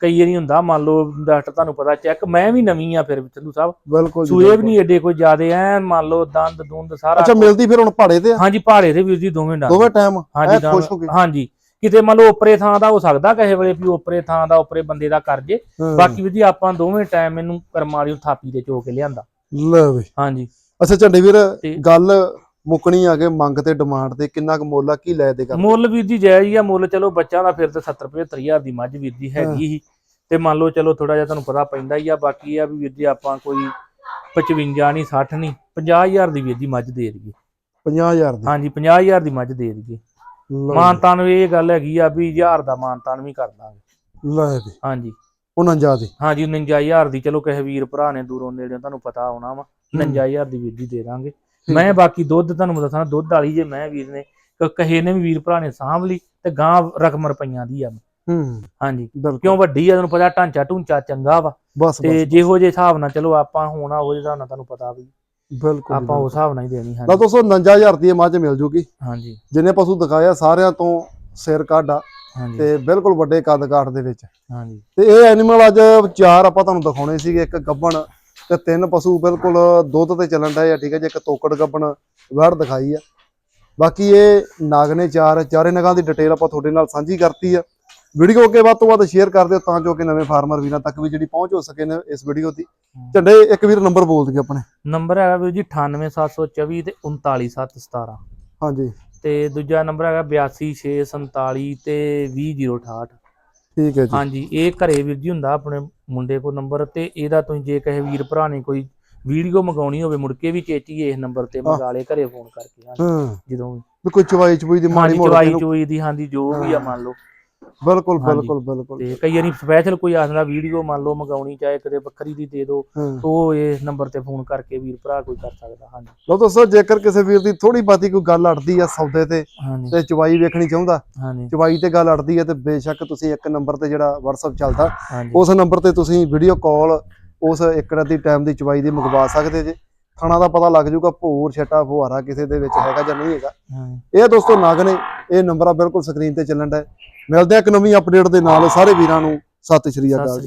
ਕਈ ਵਾਰੀ ਹੁੰਦਾ ਮੰਨ ਲਓ ਡਾਕਟਰ ਤੁਹਾਨੂੰ ਪਤਾ ਚੈੱਕ ਮੈਂ ਵੀ ਨਵੀਂ ਆ ਫਿਰ ਚੰਦੂ ਸਾਹਿਬ ਬਿਲਕੁਲ ਜੀ, ਸੂਏ ਵੀ ਬਿਲਕੁਲ। ਨਹੀਂ ਏਡੇ ਕੋਈ ਜ਼ਿਆਦੇ ਐ ਮੰਨ ਲਓ ਦੰਦ ਦੁੰਦ ਸਾਰਾ ਅੱਛਾ ਮਿਲਦੀ ਫਿਰ ਹੁਣ ਪਹਾੜੇ ਤੇ ਆ? ਹਾਂਜੀ ਪਹਾੜੇ ਦੇ ਵੀਰ ਜੀ ਦੋਵੇਂ ਡੰਗ ਦੋਵੇਂ ਟਾਈਮ ਹਾਂਜੀ ਐ ਖੁਸ਼ ਹੋ ਗਏ ਹਾਂਜੀ ਕਿਤੇ ਮੰਨ ਲਓ ਉਪਰੇ ਥਾਂ ਦਾ ਹੋ ਸਕਦਾ ਕਿਸੇ ਵੇਲੇ ਵੀ ਉਪਰੇ ਥਾਂ ਦਾ ਉਪਰੇ ਬੰਦੇ ਦਾ ਕਰ ਜੇ। ਬਾਕੀ ਵੀਰ ਜੀ ਆਪਾਂ ਦੋਵੇਂ ਟਾਈਮ ਇਹਨੂੰ ਕਰਮਾਲੀ ਥਾਪੀ ਦੇ ਚੋ ਕੇ ਲਿਆਂਦਾ। ਲੈ ਵੀ। ਹਾਂਜੀ। ਅੱਛਾ ਝੰਡੇ ਵੀਰ ਗੱਲ ਮੁੱਕਣੀ ਆ ਕੇ ਮੰਗ ਤੇ ਡਿਮਾਂਡ ਤੇ ਕਿੰਨਾ ਕੁ ਮੁੱਲ ਆ ਕੀ ਲੈ ਦੇ ਕਰ ਮੁੱਲ ਵੀਰ ਜੀ ਜਾਇਜ਼ ਹੀ ਆ ਮੁੱਲ ਚਲੋ ਬੱਚਾ ਦਾ ਫਿਰ ਤੇ 70 75 ਹਜ਼ਾਰ ਦੀ ਮੱਝ ਵੀਰ ਜੀ ਹੈਗੀ ਹੀ। ਤੇ ਮੰਨ ਲਓ ਚਲੋ ਥੋੜਾ ਜਿਹਾ ਤੁਹਾਨੂੰ ਪਤਾ ਪੈਂਦਾ ਹੀ ਆ ਬਾਕੀ ਆ ਵੀ ਵੀਰ ਜੀ ਆਪਾਂ ਕੋਈ 55 ਨਹੀਂ 60 ਨਹੀਂ 50000 ਦੀ ਵੀਰ ਜੀ ਮੱਝ ਦੇ ਦਈਏ। 50000 ਦੀ। ਹਾਂਜੀ 50000 ਦੀ ਮੱਝ ਦੇ ਦਈਏ। ਮਾਨਤਾਨ ਵੀ ਇਹ ਗੱਲ ਹੈਗੀ ਆ ਵੀ 1000 ਦਾ ਮਾਨਤਾਨ ਵੀ ਕਰ ਦਾਂਗੇ। ਲੈ ਵੀ ਹਾਂਜੀ। 49 ਦੀ। ਹਾਂਜੀ 49000 ਦੀ। ਚਲੋ ਕਿਸੇ ਵੀਰ ਭਰਾ ਨੇ ਦੂਰੋਂ ਨੇੜਿਓਂ ਤੁਹਾਨੂੰ ਪਤਾ ਆਉਣਾ ਵਾ। 49000 ਦੀ ਵੀਰ ਜੀ ਦੇ ਦਾਂਗੇ। ਮੈਂ ਬਾਕੀ ਦੁੱਧ ਤੁਹਾਨੂੰ ਦੱਸਣਾ ਦੁੱਧ ਵਾਲੀ ਜੇ ਮੈਂ ਵੀਰ ਨੇ ਕਹੇ ਨੇ ਵੀ ਵੀਰ ਭਰਾ ਨੇ ਸਾਂਭ ਲਈ ਤੇ ਗਾਂ ਰਕਮ ਰੁਪਈਆਂ ਦੀ ਆ। ਹੂੰ। ਹਾਂਜੀ। ਕਿਉਂ ਵੱਡੀ ਆ ਤੁਹਾਨੂੰ ਪਤਾ ਢਾਂਚਾ ਢੂੰਚਾ ਚੰਗਾ ਵਾ। ਤੇ ਜਿਹੋ ਜਿਹੇ ਹਿਸਾਬ ਨਾਲ ਚਲੋ ਆਪਾਂ ਹੋਣਾ ਉਹ ਨਾਲ ਤੁਹਾਨੂੰ ਪਤਾ ਵੀ। ਬਿਲਕੁਲ ਆਪਾਂ ਉਸ ਹਿਸਾਬ ਨਾਲ ਹੀ ਦੇਣੀ ਲਓ ਹਾਂਜੀ। ਦੋਸਤੋ 49000 ਦੀ ਇਹ ਮੱਝ ਮਿਲ ਜੂਗੀ। ਹਾਂਜੀ। ਜਿੰਨੇ ਪਸ਼ੂ ਦਿਖਾਇਆ ਸਾਰਿਆਂ ਤੋਂ ਸਿਰ ਕੱਢ ਤੇ ਬਿਲਕੁਲ ਵੱਡੇ ਕੱਦ ਕਾਠ ਦੇ ਵਿੱਚ। ਹਾਂਜੀ। ਤੇ ਇਹ ਐਨੀਮਲ ਅੱਜ ਚਾਰ ਆਪਾਂ ਤੁਹਾਨੂੰ ਦਿਖਾਉਣੇ ਸੀਗੇ ਇੱਕ ਗੱਬਣ ਤੇ ਤਿੰਨ ਪਸ਼ੂ ਬਿਲਕੁਲ ਦੁੱਧ ਤੇ ਚੱਲਣ ਡਏ ਆ ਠੀਕ ਹੈ ਜੀ ਇੱਕ ਤੋਕੜ ਗੱਬਣ ਵੜ ਦਿਖਾਈ ਆ। ਬਾਕੀ ਇਹ ਨਾਗ ਨੇ ਚਾਰ ਚਾਰੇ ਨਗਾਂ ਦੀ ਡਿਟੇਲ ਆਪਾਂ ਤੁਹਾਡੇ ਨਾਲ ਸਾਂਝੀ ਕਰਤੀ ਆ। ਵੀਡੀਓ ਅੱਗੇ ਵੱਧ ਤੋਂ ਵੱਧ ਸ਼ੇਅਰ ਕਰ ਦਿਓ ਤਾਂ ਜੋ ਕਿ ਨਵੇਂ ਫਾਰਮਰ ਵੀਰਾਂ ਤੱਕ ਵੀ ਜਿਹੜੀ ਪਹੁੰਚ ਹੋ ਸਕੇ ਨੇ ਇਸ ਵੀਡੀਓ ਦੀ। ਝੰਡੇ ਇੱਕ ਵੀਰ ਨੰਬਰ ਬੋਲ ਦਈਏ ਆਪਣੇ। ਨੰਬਰ ਹੈਗਾ ਵੀਰ ਜੀ 98724 ਤੇ 39717 ਹਾਂਜੀ। ਤੇ ਦੂਜਾ ਨੰਬਰ ਹੈਗਾ 82647 ਤੇ 20068 ਠੀਕ ਹੈ ਜੀ। ਹਾਂਜੀ ਇਹ ਘਰੇ ਵੀਰ ਜੀ ਹੁੰਦਾ ਆਪਣੇ ਮੁੰਡੇ ਕੋਲ ਨੰਬਰ ਤੇ ਇਹਦਾ ਤੁਸੀਂ ਜੇ ਕਹੇ ਵੀਰ ਭਰਾ ਨੇ ਕੋਈ ਵੀਡੀਓ ਮੰਗਾਉਣੀ ਹੋਵੇ ਮੁੜ ਕੇ ਵੀ ਚੇਚੀ ਇਸ ਨੰਬਰ ਤੇ ਮੰਗਾ ਲੇ ਘਰੇ ਫੋਨ ਕਰਕੇ ਹਾਂ। ਜਦੋਂ ਵੀ ਕੋਈ ਚਵਾਈ ਚਬੂਈ ਦੀ ਮਾੜੀ ਮੋਟੀ ਚਵਾਈ ਚੋਈ ਦੀ ਹਾਂਜੀ ਜੋ ਵੀ ਆ ਮੰਨ ਲਓ। ਬਿਲਕੁਲ। ਬਿਲਕੁਲ ਬਿਲਕੁਲ। ਤੇ ਕਈ ਵਾਰੀ ਸਪੈਸ਼ਲ ਕੋਈ ਆਖਦਾ ਵੀਡੀਓ ਮੰਨ ਲਓ ਮੰਗਾਉਣੀ ਚਾਹੇ ਕਦੇ ਵੱਖਰੀ ਦੀ ਦੇ ਦਿਓ ਉਹ ਇਸ ਨੰਬਰ ਤੇ ਫੋਨ ਕਰਕੇ ਵੀਰ ਭਰਾ ਕੋਈ ਕਰ ਸਕਦਾ ਹਾਂਜੀ। ਲਓ ਦੋਸਤੋ ਜੇਕਰ ਕਿਸੇ ਵੀਰ ਦੀ ਥੋੜੀ ਬਾਤੀ ਕੋਈ ਗੱਲ ਅੜਦੀ ਆ ਸੌਦੇ ਤੇ ਤੇ ਚਵਾਈ ਵੇਖਣੀ ਚਾਹੁੰਦਾ ਚਵਾਈ ਤੇ ਗੱਲ ਅੜਦੀ ਹੈ ਤੇ ਬੇਸ਼ੱਕ ਤੁਸੀਂ ਇੱਕ ਨੰਬਰ ਤੇ ਜਿਹੜਾ WhatsApp ਚੱਲਦਾ ਉਸ ਨੰਬਰ ਤੇ ਤੁਸੀਂ ਵੀਡੀਓ ਕਾਲ ਉਸ ਇੱਕ ਰਾਤ ਦੀ ਟਾਈਮ ਦੀ ਚਵਾਈ ਦੀ ਮੰਗਵਾ ਸਕਦੇ ਜੇ। ਥਾਣਾ ਦਾ ਪਤਾ ਲੱਗ ਜਾਊਗਾ ਭੂਰ ਛਟਾ ਫੁਹਾਰਾ ਕਿਸੇ ਦੇ ਵਿੱਚ ਹੈਗਾ ਜਾਂ ਨਹੀਂ ਹੈਗਾ। ਇਹ ਦੋਸਤੋ ਨਗ ਨੇ ਇਹ ਨੰਬਰ ਆ ਬਿਲਕੁਲ ਸਕਰੀਨ ਤੇ ਚੱਲਣ ਦਾ ਮਿਲਦੇ ਆ ਇੱਕ ਨਵੀਂ ਅਪਡੇਟ ਦੇ ਨਾਲ ਸਾਰੇ ਵੀਰਾਂ ਨੂੰ ਸਤਿ ਸ਼੍ਰੀ ਅਕਾਲ।